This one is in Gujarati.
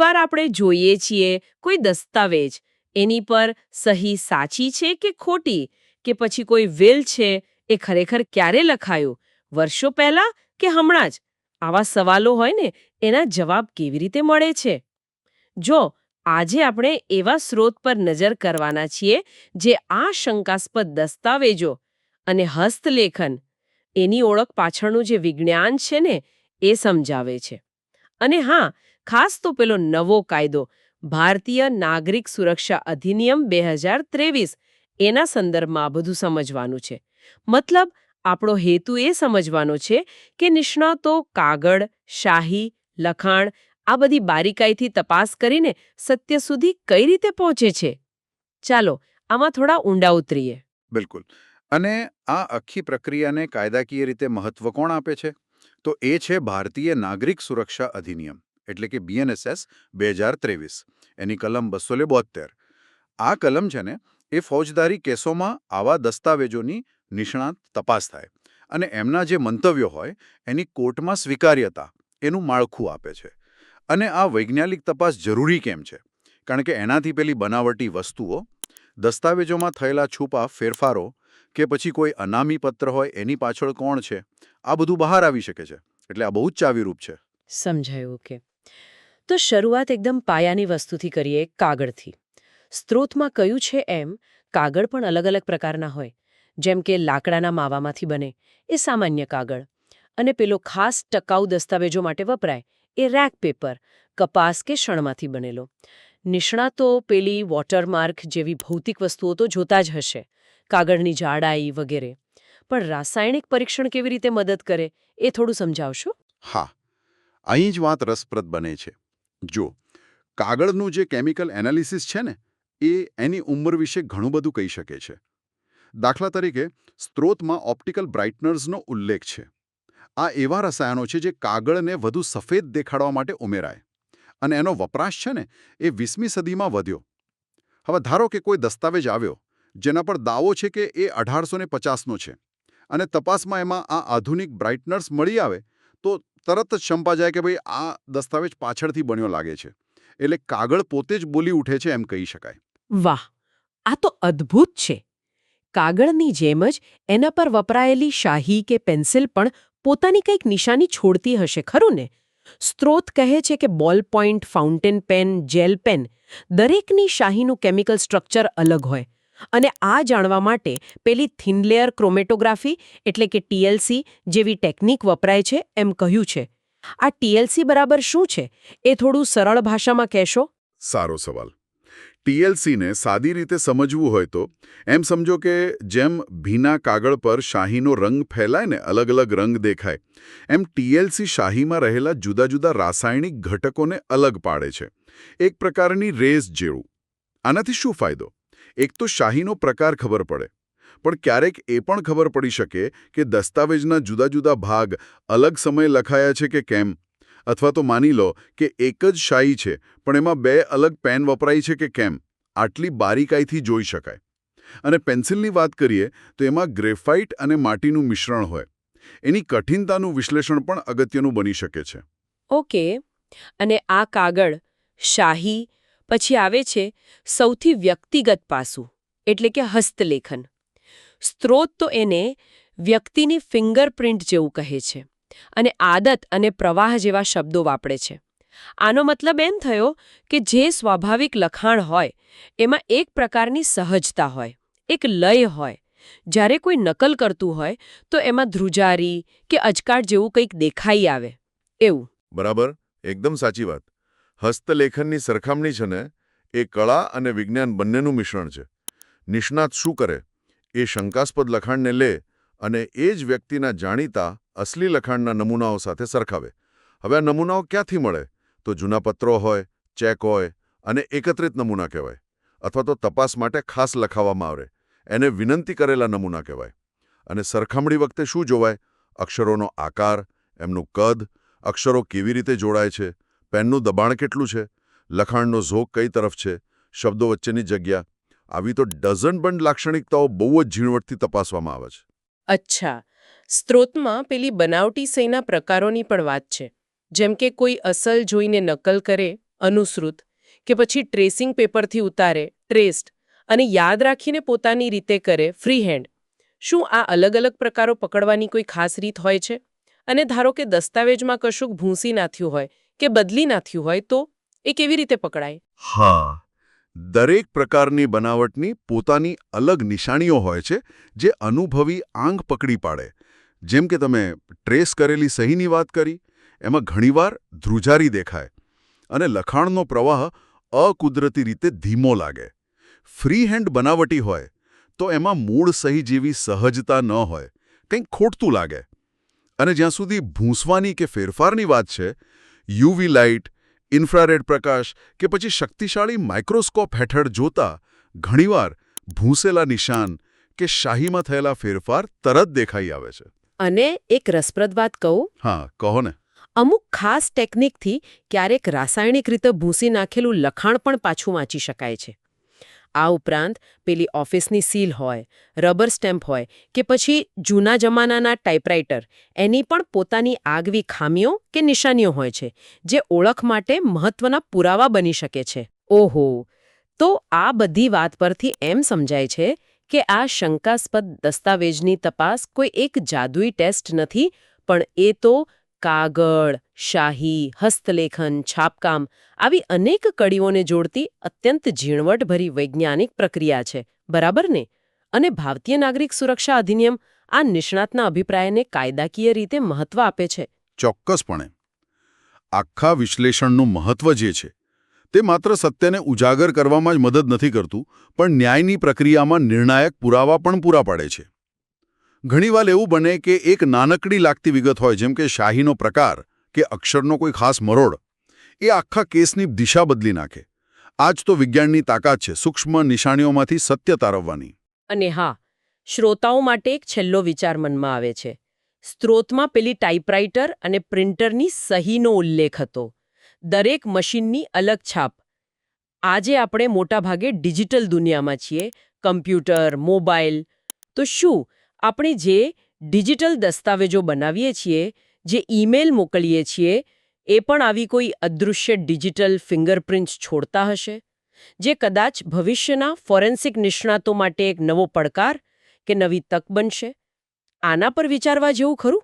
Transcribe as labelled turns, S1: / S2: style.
S1: ઘણીવાર આપણે જોઈએ છીએ કોઈ દસ્તાવેજ. એની પર સહી સાચી છે કે ખોટી? કે પછી કોઈ વિલ છે એ ખરેખર ક્યારે લખાયું? વર્ષો પહેલા કે હમણાં જ? આવા સવાલો હોય ને, એના જવાબ કેવી રીતે મળે છે? જો આજે આપણે એવા સ્રોત પર નજર કરવાના છીએ જે આ શંકાસ્પદ દસ્તાવેજો અને હસ્તલેખન, એની ઓળખ પાછળનું જે વિજ્ઞાન છે ને, એ સમજાવે છે. અને હા ખાસ તો પેલો નવો કાયદો, ભારતીય નાગરિક સુરક્ષા અધિનિયમ બે હજાર ત્રેવીસ. એના સંદર્ભમાં આ બધું સમજવાનું છે. મતલબ, આપણો હેતુ એ સમજવાનો છે કે નિષ્ણાતો કાગળ, શાહી, લખાણ, આ બધી બારીકાઈથી તપાસ કરીને સત્ય સુધી કઈ રીતે પહોંચે છે? ચાલો, આમાં થોડા ઊંડા ઉતરીએ.
S2: બિલકુલ. અને આ આખી પ્રક્રિયાને કાયદાકીય રીતે મહત્વ કોણ આપે છે? તો એ છે ભારતીય નાગરિક સુરક્ષા અધિનિયમ. એટલે કે બીએનએસએસ બે હજાર ત્રેવીસ. એની કલમ બસો બોતેર આ કલમ છે ને, એ ફૌજદારી કેસોમાં આવા દસ્તાવેજોની નિષ્ણાત તપાસ થાય. અને એમના જે મંતવ્યો હોય, એની કોર્ટમાં સ્વીકાર્યતા એનું માળખું આપે છે. અને આ વૈજ્ઞાનિક તપાસ જરૂરી કેમ છે? કારણ કે એનાથી પેલી બનાવટી વસ્તુઓ, દસ્તાવેજોમાં થયેલા છુપા ફેરફારો કે પછી કોઈ અનામી પત્ર હોય, એની પાછળ કોણ છે? આ બધું બહાર આવી શકે છે. એટલે આ બહુ જ ચાવીરૂપ છે.
S1: સમજાયું કે તો શરૂઆત એકદમ પાયાની વસ્તુથી કરીએ, કાગળથી. સ્ત્રોતમાં કયું છે એમ, કાગળ પણ અલગ અલગ પ્રકારના હોય. જેમ કે લાકડાના માવામાંથી બને, એ સામાન્ય કાગળ. અને પેલો ખાસ ટકાઉ દસ્તાવેજો માટે વપરાય, એ રેક પેપર, કપાસ કે શણમાંથી બનેલો. નિષ્ણાતો પેલી વોટરમાર્ક જેવી ભૌતિક વસ્તુઓ તો જોતા જ હશે, કાગળની જાડાઈ વગેરે. પણ રાસાયણિક પરીક્ષણ કેવી રીતે મદદ કરે, એ થોડું સમજાવશો?
S2: હા. અહીં જ વાત રસપ્રદ બને છે. જો કાગળનું જે કેમિકલ એનાલિસિસ છે ને, એ એની ઉંમર વિશે ઘણું બધું કહી શકે છે. દાખલા તરીકે, સ્ત્રોતમાં ઓપ્ટિકલ બ્રાઇટનર્સનો ઉલ્લેખ છે. આ એવા રસાયણો છે જે કાગળને વધુ સફેદ દેખાડવા માટે ઉમેરાય. અને એનો વપરાશ છે ને, એ વીસમી સદીમાં વધ્યો. હવે ધારો કે કોઈ દસ્તાવેજ આવ્યો, જેના પર દાવો છે કે એ અઢારસો પચાસનો છે, અને તપાસમાં એમાં આ આધુનિક બ્રાઇટનર્સ મળી આવે, તો તરત જ શંપા જાય કે ભાઈ આ દસ્તાવેજ પાછળથી બન્યો લાગે છે. એટલે કાગળ પોતે જ બોલી ઉઠે છે એમ કહી શકાય.
S1: વાહ! આ તો અદ્ભુત છે. કાગળની જેમ જ એના પર વપરાયેલી શાહી કે પેન્સિલ પણ પોતાની કંઈક નિશાની છોડતી હશે, ખરું ને? સ્ત્રોત કહે છે કે ball point, fountain pen, gel pen દરેકની શાહીનું કેમિકલ સ્ટ્રક્ચર અલગ હોય. અને આ જાણવા માટે પેલી થિનલેયર ક્રોમેટોગ્રાફી એટલે કે ટીએલસી જેવી ટેકનિક વપરાય છે એમ કહ્યું છે. આ ટીએલસી બરાબર શું છે? એ થોડું સરળ ભાષામાં કહેશો?
S2: સારો સવાલ. ટીએલસીને સાદી રીતે સમજવું હોય તો એમ સમજો કે જેમ ભીના કાગળ પર શાહીનો રંગ ફેલાય ને અલગ અલગ રંગ દેખાય, એમ ટીએલસી શાહીમાં રહેલા જુદા જુદા રાસાયણિક ઘટકોને અલગ પાડે છે. એક પ્રકારની રેસ જેવું. આનાથી શું ફાયદો? એક તો શાહીનો પ્રકાર ખબર પડે. પણ ક્યારેક એ પણ ખબર પડી શકે કે દસ્તાવેજના જુદા જુદા ભાગ અલગ સમયે લખાયા છે કે કેમ? અથવા તો માની લો કે એક જ શાહી છે, પણ એમાં બે અલગ પેન વપરાય છે કે કેમ? આટલી બારીકાઈથી જોઈ શકાય. અને પેન્સિલની વાત કરીએ, તો એમાં ગ્રેફાઇટ અને માટીનું મિશ્રણ હોય. એની કઠિનતાનું વિશ્લેષણ પણ અગત્યનું બની શકે છે.
S1: ઓકે. અને આ કાગળ શાહી પછી આવે છે સૌથી વ્યક્તિગત પાસું, એટલે કે હસ્તલેખન. સ્ત્રોત તો એને વ્યક્તિની ફિંગરપ્રિન્ટ જેવું કહે છે અને આદત અને પ્રવાહ જેવા શબ્દો વાપરે છે. આનો મતલબ એમ થયો કે જે સ્વાભાવિક લખાણ હોય, એમાં એક પ્રકારની સહજતા હોય, એક લય હોય. જ્યારે કોઈ નકલ કરતું હોય, તો એમાં ધ્રુજારી કે અચકાટ જેવું કંઈક દેખાઈ આવે. એવું.
S3: બરાબર. એકદમ સાચી વાત. હસ્તલેખનની સરખામણી છે ને, એ કળા અને વિજ્ઞાન બંનેનું મિશ્રણ છે. નિષ્ણાત શું કરે? એ શંકાસ્પદ લખાણને લે અને એ જ વ્યક્તિના જાણીતા, અસલી લખાણના નમૂનાઓ સાથે સરખાવે. હવે આ નમૂનાઓ ક્યાંથી મળે? તો જૂના પત્રો હોય, ચેક હોય અને એકત્રિત નમૂના કહેવાય. અથવા તો તપાસ માટે ખાસ લખાવવામાં આવે. એને વિનંતી કરેલા નમૂના કહેવાય. અને સરખામણી વખતે શું જોવાય? અક્ષરોનો આકાર, એમનું કદ, અક્ષરો કેવી રીતે જોડાય છે? પેનનું દબાણ કેટલું છે? લખાણનો ઝોક કઈ તરફ છે? શબ્દો વચ્ચેની જગ્યા? આવી તો ડઝન બંધ લાક્ષણિકતાઓ બહુ જ ઝીણવટથી તપાસવામાં આવે છે.
S1: અચ્છા. સ્ત્રોતમાં પેલી બનાવટી સહીના પ્રકારોની પણ વાત છે. જેમ કે કોઈ અસલ જોઈને નકલ કરે, અનુસૃત, કે પછી ટ્રેસિંગ પેપરથી ઉતારે, ટ્રેસ્ડ, અને યાદ રાખીને પોતાની રીતે કરે ફ્રી હેન્ડ શું આ અલગ અલગ પ્રકારો પકડવાની કોઈ ખાસ રીત હોય છે? અને ધારો કે દસ્તાવેજમાં કશુંક ભૂંસી નાખ્યું હોય કે બદલી નાખ્યું હોય તો એ કેવી રીતે પકડાય?
S2: હા, દરેક પ્રકારની બનાવટની પોતાની અલગ નિશાનીઓ હોય છે, જે અનુભવી આંગ પકડી પાડે. જેમ કે તમે ટ્રેસ કરેલી સહીની વાત કરી, એમાં ઘણીવાર ધ્રુજારી દેખાય અને લખાણનો પ્રવાહ અકુદરતી રીતે ધીમો લાગે. ફ્રી હેન્ડ બનાવટી હોય તો એમાં મૂળ સહી જેવી સહજતા ન હોય, કંઈક ખોટતું લાગે. અને જ્યાં સુધી ભૂંસવાની કે ફેરફારની વાત છે યુવી લાઇટ ઇન્ફ્રારેડ પ્રકાશ કે પછી શક્તિશાળી માઇક્રોસ્કોપ હેઠળ જોતા ઘણીવાર ભૂંસેલા નિશાન કે શાહીમાં થયેલા ફેરફાર તરત દેખાઈ આવે છે.
S1: અને એક રસપ્રદ વાત કહું?
S2: હા કહો ને.
S1: અમુક ખાસ ટેકનિકથી ક્યારેક રાસાયણિક રીતે ભૂંસી નાખેલું લખાણ પણ પાછું વાંચી શકાય છે. આ ઉપરાંત પેલી ઓફિસની સીલ હોય, રબર સ્ટેમ્પ હોય કે પછી જૂના જમાનાના ટાઈપરાઇટર એની પણ પોતાની આગવી ખામીઓ કે નિશાનીઓ હોય છે, જે ઓળખ માટે મહત્વના પુરાવા બની શકે છે. ઓહો! તો આ બધી વાત પરથી એમ સમજાય છે કે આ શંકાસ્પદ દસ્તાવેજની તપાસ કોઈ એક જાદુઈ ટેસ્ટ નથી, પણ એ તો કાગળ શાહી, હસ્તલેખન, છાપકામ આવી અનેક કડીઓને જોડતી અત્યંત ઝીણવટભરી વૈજ્ઞાનિક પ્રક્રિયા છે, બરાબર ને? અને ભારતીય નાગરિક સુરક્ષા અધિનિયમ આ નિષ્ણાતના અભિપ્રાયને કાયદાકીય રીતે મહત્વ આપે છે.
S4: ચોક્કસપણે. આખા વિશ્લેષણનું મહત્વ જે છે, તે માત્ર સત્યને ઉજાગર કરવામાં જ મદદ નથી કરતું, પણ ન્યાયની પ્રક્રિયામાં નિર્ણાયક પુરાવા પણ પૂરા પાડે છે. ઘણીવાર એવું બને કે એક નાનકડી લાગતી વિગત હોય, જેમ કે શાહીનો પ્રકાર કે અક્ષરનો કોઈ ખાસ મરોડ. એ આખા કેસની દિશા બદલી નાખે. આ જ તો વિજ્ઞાનની તાકાત છે, સૂક્ષ્મ નિશાનીઓમાંથી સત્ય તારવવાની.
S1: અને હા, શ્રોતાઓ માટે એક છેલ્લો વિચાર મનમાં આવે છે. સ્ત્રોતમાં પેલી ટાઈપરાઇટર અને પ્રિન્ટરની સહીનો ઉલ્લેખ હતો. દરેક મશીનની અલગ છાપ. આજે આપણે મોટાભાગે ડિજિટલ દુનિયામાં છીએ, કમ્પ્યુટર, મોબાઈલ. તો શું, આપણે જે ડિજિટલ દસ્તાવેજો બનાવીએ છીએ જે ઈમેલ મોકલીએ છીએ, એ પણ આવી કોઈ અદૃશ્ય ડિજિટલ ફિંગરપ્રિન્ટ્સ છોડતા હશે? જે કદાચ ભવિષ્યના ફોરેન્સિક નિષ્ણાતો માટે એક નવો પડકાર કે નવી તક બનશે? આના પર વિચારવા જેવું ખરું?